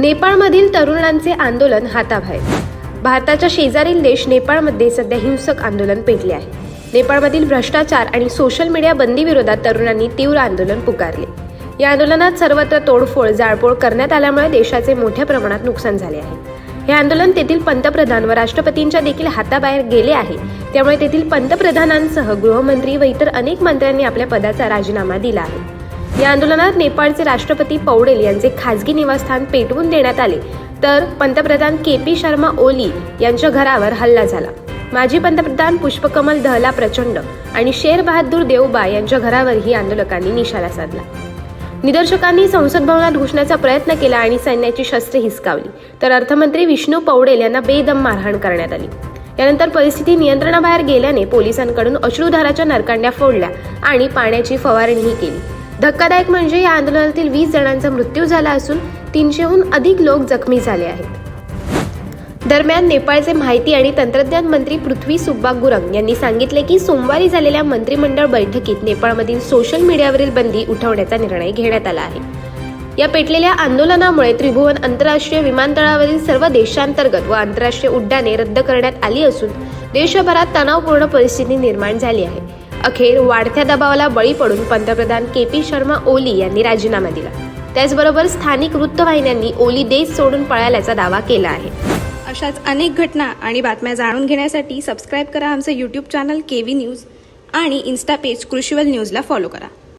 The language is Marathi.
नेपाळमधील तरुणांचे आंदोलन हाताबाहेर. भारताच्या शेजारील देश नेपाळमध्ये सध्या हिंसक आंदोलन पेटले आहे. नेपाळमधील भ्रष्टाचार आणि सोशल मीडिया बंदीविरोधात तरुणांनी तीव्र आंदोलन पुकारले. या आंदोलनात सर्वत्र तोडफोड जाळपोळ करण्यात आल्यामुळे देशाचे मोठ्या प्रमाणात नुकसान झाले आहे. हे आंदोलन तेथील पंतप्रधान व राष्ट्रपतींच्या देखील हाताबाहेर गेले आहे. त्यामुळे तेथील पंतप्रधानांसह गृहमंत्री व इतर अनेक मंत्र्यांनी आपल्या पदाचा राजीनामा दिला आहे. या आंदोलनात नेपाळचे राष्ट्रपती पौडेल यांचे खासगी निवासस्थान पेटवून देण्यात आले. तर पंतप्रधान के पी शर्मा ओली यांच्या घरावर हल्ला झाला. माजी पंतप्रधान पुष्पकमल दहला प्रचंड आणि शेर बहादूर देवबा यांच्या घरावरही आंदोलकांनी निशाणा साधला. निदर्शकांनी संसद भवनात घुसण्याचा प्रयत्न केला आणि सैन्याची शस्त्रे हिसकावली. तर अर्थमंत्री विष्णू पौडेल यांना बेदम मारहाण करण्यात आली. यानंतर परिस्थिती नियंत्रणाबाहेर गेल्याने पोलिसांकडून अश्रुधाराच्या नरकांड्या फोडल्या आणि पाण्याची फवारणीही केली. धक्कादायक म्हणजे या आंदोलनातील वीस जणांचा मृत्यू झाला असून तीनशेहून अधिक लोक जखमी झाले आहेत. दरम्यान नेपाळचे माहिती आणि तंत्रज्ञान मंत्री पृथ्वी सुब्बा गुरंग यांनी सांगितले की सोमवारी झालेल्या मंत्रिमंडळ बैठकीत नेपाळमधील सोशल मीडियावरील बंदी उठवण्याचा निर्णय घेण्यात आला आहे. या पेटलेल्या आंदोलनामुळे त्रिभुवन आंतरराष्ट्रीय विमानतळावरील सर्व देशांतर्गत व आंतरराष्ट्रीय उड्डाणे रद्द करण्यात आली असून देशभरात तणावपूर्ण परिस्थिती निर्माण झाली आहे. अखेर वाढत्या दबावाला बळी पडून पंतप्रधान के पी शर्मा ओली यांनी राजीनामा दिला. त्याचबरोबर स्थानिक वृत्तवाहिन्यांनी ओली देश सोडून पळाल्याचा दावा केला आहे. अशाच अनेक घटना आणि बातम्या जाणून घेण्यासाठी सबस्क्राईब करा आमचं YouTube channel K V news आणि इन्स्टा पेज कृषीवल न्यूजला फॉलो करा.